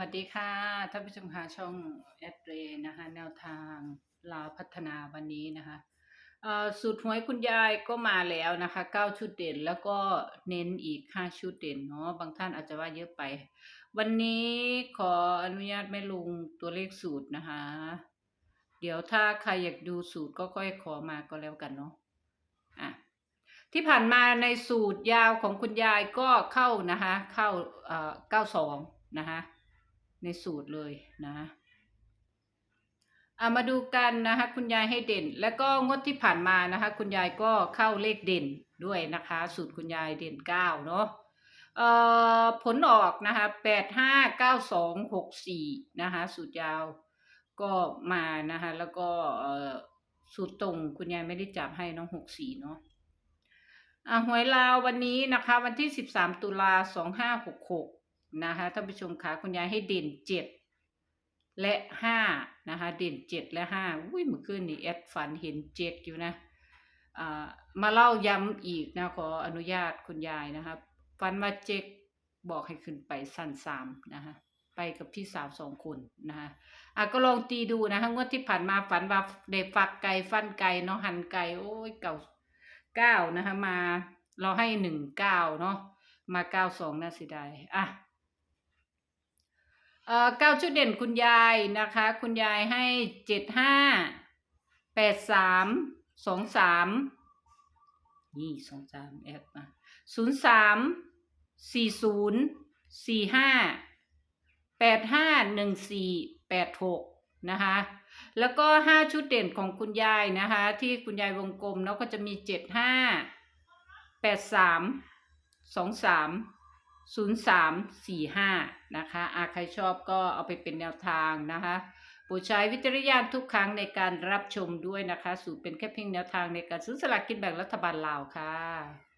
วัสดีค่ะท่านผู้ชมค่ะช่องแอดเรนะคะแนวทางลาวพัฒนาวันนี้นะคะเอ่อสูตรหวยคุณยายก็มาแล้วนะคะเก้าชุดเด่นแล้วก็เน้นอีกห้าชุดเด่นเนาะบางท่านอาจจะว่าเยอะไป วันนี้ขออนุญาตแม่ลุงตัวเลขสูตรนะคะ เดี๋ยวถ้าใครอยากดูสูตรก็ค่อยขอมาก็แล้วกันเนาะอะที่ผ่านมาในสูตรยาวของคุณยายก็เข้านะคะ เข้าเอ่อเก้าสองนะคะ ในสูตรเลยนะเอามาดูกันนะคะคุณยายให้เด่น แล้วก็งวดที่ผ่านมานะคะ คุณยายก็เข้าเลขเด่นด้วยนะคะ สูตรคุณยายเด่นเก้าเนาะเอ่อผลออกนะคะแปดห้าเก้าสองหกสี่นะคะ สูตรยาวก็มานะคะ แล้วก็เอ่อสูตรตรงคุณยายไม่ได้จับให้น้องหกสี่เนาะอะหวยลาววันนี้นะคะ วันที่สิบสามตุลาสองห้าหกหก นะคะท่านผู้ชมคะคุณยายให้เด่นเจ็ดและห้านะคะเด่นเจ็ดและห้าอุ้ยเมื่อคืนนี่แอดฝันเห็นเจ็ดอยู่นะอ่ามาเล่าย้ำอีกนะขออนุญาตคุณยายนะครับฝันว่าเจ็กบอกให้ขึ้นไปสั้นสามนะคะไปกับพี่สาวสองคนนะคะอะก็ลองตีดูนะคะงวดที่ผ่านมาฝันว่าได้ฝักไก่ฟันไก่เนาะหันไก่โอ้ยเก่าเก้านะคะมาเราให้หนึ่งเก้าเนาะมาเก้าสองน่าเสียดายอะ เอ่อเก้าชุดเด่นคุณยายนะคะ คุณยายให้เจ็ดห้าแปดสามสองสามนี่สองสามแอดมาศูนย์สามสี่ศูนย์สี่ห้าแปดห้าหนึ่งสี่แปดหกนะคะ แล้วก็ห้าชุดเด่นของคุณยายนะคะ ที่คุณยายวงกลมเนาะก็จะมีเจ็ดห้าแปดสามสองสาม ศูนย์สามสี่ห้านะคะอาใครชอบก็เอาไปเป็นแนวทางนะคะโปรดใช้วิจารณญาณทุกครั้งในการรับชมด้วยนะคะ สูตรเป็นแค่เพียงแนวทางในการซื้อสลากกินแบ่งรัฐบาลลาวค่ะ